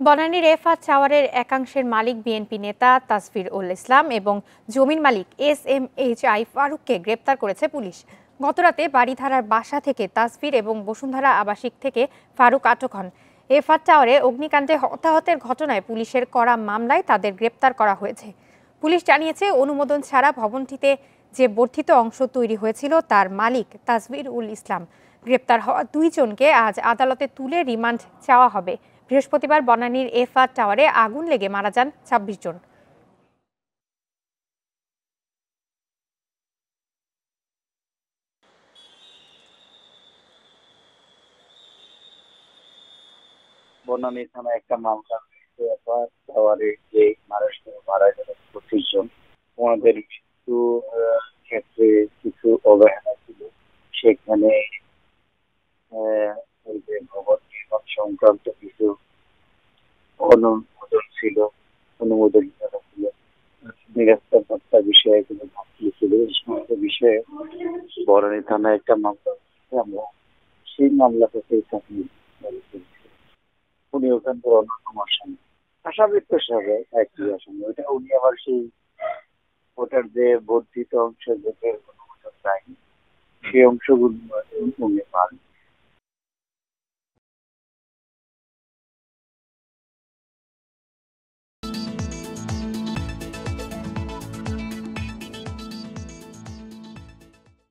বনানীর রেফাত চাওয়ারের একাংশের মালিক বিএনপি নেতা তাসফির উল ইসলাম এবং জমির মালিক এস এম এইচ আই ফারুককে গ্রেপ্তার করেছে পুলিশ। গতরাতে বাড়িধারার বাসা থেকে তাসফির এবং বসুন্ধরা আবাসিক থেকে ফারুক আটক হন। এফাত টাওয়ারে অগ্নিকাণ্ডে হতাহতের ঘটনায় পুলিশের করা মামলায় তাদের গ্রেপ্তার করা হয়েছে। পুলিশ জানিয়েছে, অনুমোদন ছাড়া ভবনটিতে যে বর্ধিত অংশ তৈরি হয়েছিল তার মালিক তাসবির উল ইসলাম। গ্রেপ্তার হওয়া দুইজনকে আজ আদালতে তুলে রিমান্ড চাওয়া হবে। বৃহস্পতিবার বনানীর এফআর টাওয়ারে আগুন লেগে মারা যান ছাব্বিশ জন। বনানী থানায় একটা মামলা এবার টাওয়ারে যে মানুষগুলো মারা গেল পঁচিশ জন। ওনাদের আহ, ক্ষেত্রে কিছু অবহেলা ছিল। সেখানে ভবন নির্মাণ সংক্রান্ত অনুমোদন ছিল অনুমোদন ছিল। নিরাপত্তা বিষয়ে কোনো ঘাটতি ছিল এই সমস্ত বিষয়ে বরানী থানায় একটা মামলা আমরা সেই থেকে। উনি ওখানকার অন্যতম আসামি আসামির তো একই আসামি ওটা উনি আবার সেই ওটার যে বর্ধিত অংশ যেটার অনুমোদন চায়নি সেই অংশগুলো উনি পান